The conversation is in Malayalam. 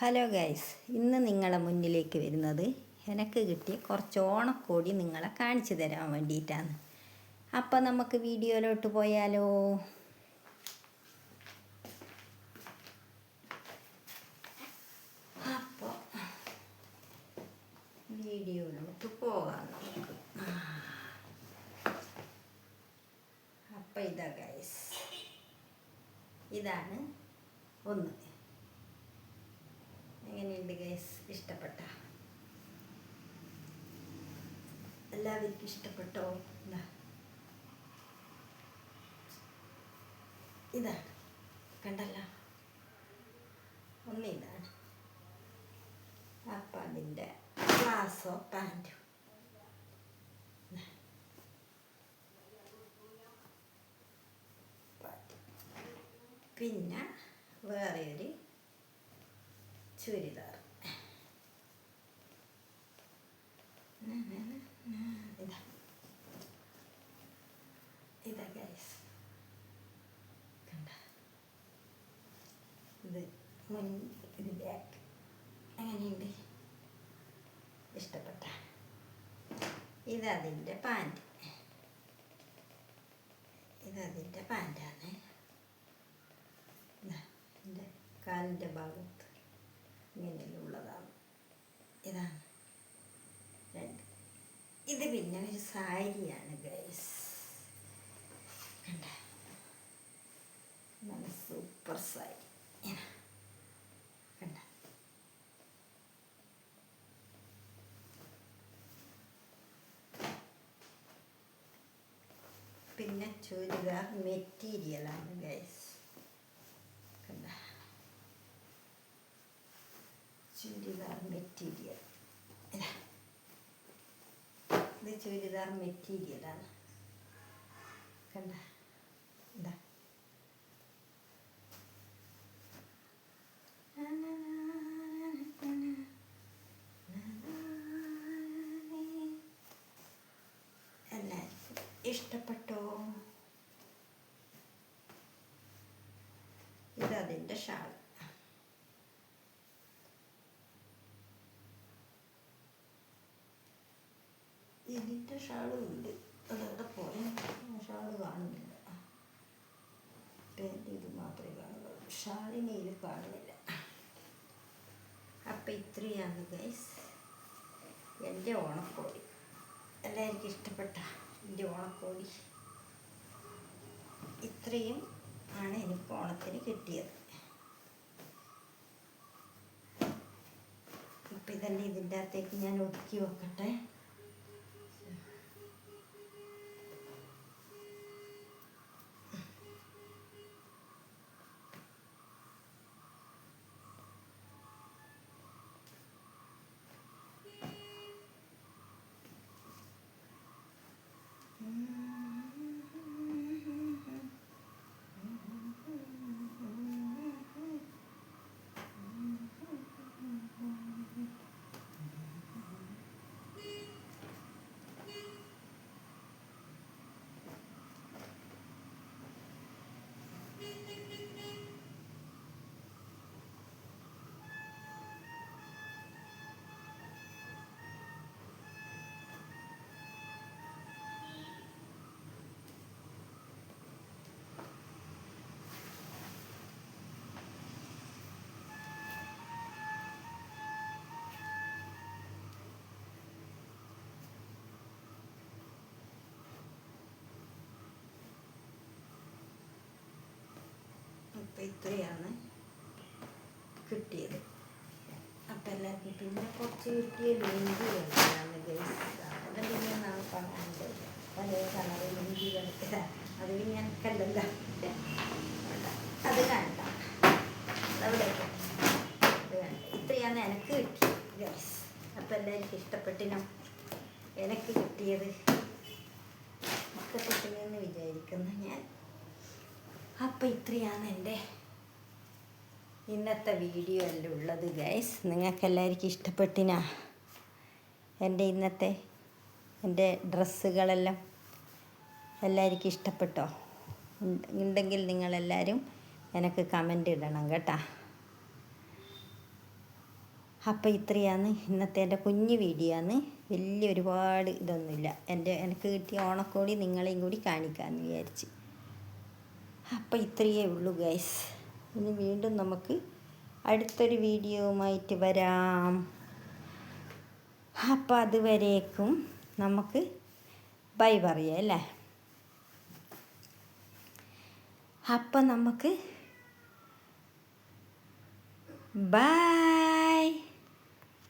ഹലോ ഗൈസ് ഇന്ന് നിങ്ങളെ മുന്നിലേക്ക് വരുന്നത് എനിക്ക് കിട്ടിയ കുറച്ച് ഓണക്കോടി നിങ്ങളെ കാണിച്ചു തരാൻ വേണ്ടിയിട്ടാണ്. അപ്പോൾ നമുക്ക് വീഡിയോയിലോട്ട് പോയാലോ? അപ്പോൾ വീഡിയോയിലോട്ട് പോകാം അപ്പം ഇതാ ഗൈസ് ഇതാണ് ഒന്ന്. എങ്ങനെയുണ്ട് ഗൈസ് ഇഷ്ടപ്പെട്ട. എല്ലാവർക്കും ഇഷ്ടപ്പെട്ടോ? ഇതാ. ഇതാണ് കണ്ടല്ല. ഒന്നിതാണ് അപ്പം അതിന്റെ ഗ്ലാസോ പാന്റും പിന്നെ വേറെ ഒരു ചുരിദാർ ഇതാ ഇതാ ഗൈസ് കണ്ട ഇത് ഇത് ബാക്ക് അങ്ങനെയുണ്ട്. ഇഷ്ടപ്പെട്ട. ഇതതിന്റെ പാന്റ്. ഇതതിന്റെ പാന്റാണ്. എന്റെ കാലിന്റെ ഭാഗത്ത് ഇങ്ങനെയുള്ളതാണ്. ഇതാണ്. രണ്ട്. ഇത് പിന്നെ ഒരു സാരിയാണ് ഗൈസ് കണ്ട. സൂപ്പർ സാരി ഇങ്ങനെ. കണ്ട പിന്നെ ചുരിദാർ മെറ്റീരിയലാണ് ഗൈസ് കണ്ട? ചുരിദാർ മെറ്റീരിയൽ ഇതാ. ചുരിദാർ മെറ്റീരിയലാണ് കണ്ട? എല്ലാവർക്കും ഇഷ്ടപ്പെട്ടോ? ഇതതിന്റെ ഷാൾ. ഇതിന്റെ ഷാളും ഉണ്ട് അതവിടെ പോയ. ഷാൾ കാണുന്നില്ല. പാന്റ് ഇത് മാത്രമേ കാണുള്ളൂ. ഷാളിനെ ഇത് കാണുന്നില്ല. അപ്പം ഇത്രയാണ് ഗൈസ് എന്റെ ഓണക്കോടി. എല്ലാവർക്കും ഇഷ്ടപ്പെട്ട എന്റെ ഓണക്കോടി. ഇത്രയും ആണ് എനിക്ക് ഓണത്തിന് കിട്ടിയത്. ഇതന്നെ ഇതിന്റെ അകത്തേക്ക് ഞാൻ ഒതുക്കി വെക്കട്ടെ. ഇത്രയാണ് കിട്ടിയത്. അപ്പം എല്ലാവർക്കും പിന്നെ കുറച്ച് കിട്ടിയ ലുങ്കികളാണ് ഗൈസ് അത് പിന്നെ നാളെ പറഞ്ഞത് പല കളർ ലുങ്കികൾ അത് പിന്നെ എനിക്കല്ലല്ലോ അത് കണ്ട. അവിടെ ഇത്രയാണ് എനിക്ക് കിട്ടിയത് ഗൈസ് അപ്പം എല്ലാവർക്കും ഇഷ്ടപ്പെട്ടിനും? എനിക്ക് കിട്ടിയത്? ഇഷ്ടപ്പെട്ടിനെന്ന് വിചാരിക്കുന്നു ഞാൻ. അപ്പം ഇത്രയാണ് എന്റെ ഇന്നത്തെ വീഡിയോ അല്ല ഉള്ളത് ഗൈസ് നിങ്ങൾക്ക് എല്ലാവർക്കും ഇഷ്ടപ്പെട്ടിനാ? എന്റെ ഇന്നത്തെ എന്റെ ഡ്രസ്സുകളെല്ലാം എല്ലാവർക്കും ഇഷ്ടപ്പെട്ടോ? ഉണ്ട്- ഉണ്ടെങ്കിൽ നിങ്ങളെല്ലാവരും എനിക്ക് കമന്റ് ഇടണം കേട്ടാ. അപ്പോൾ ഇത്രയാണ് ഇന്നത്തെ എന്റെ കുഞ്ഞു വീഡിയോ ആണ്. വലിയ ഒരുപാട് ഇതൊന്നുമില്ല. എന്റെ എനിക്ക് കിട്ടിയ ഓണക്കോടി നിങ്ങളെയും കൂടി കാണിക്കാമെന്ന് വിചാരിച്ച്. അപ്പോൾ ഇത്രയേ ഉള്ളൂ ഗൈസ് ഇനി വീണ്ടും നമുക്ക് അടുത്തൊരു വീഡിയോവുമായിട്ട് വരാം. അപ്പോൾ അതുവരേക്കും നമുക്ക് ബൈ പറയാം അല്ലേ? അപ്പം നമുക്ക് ബൈ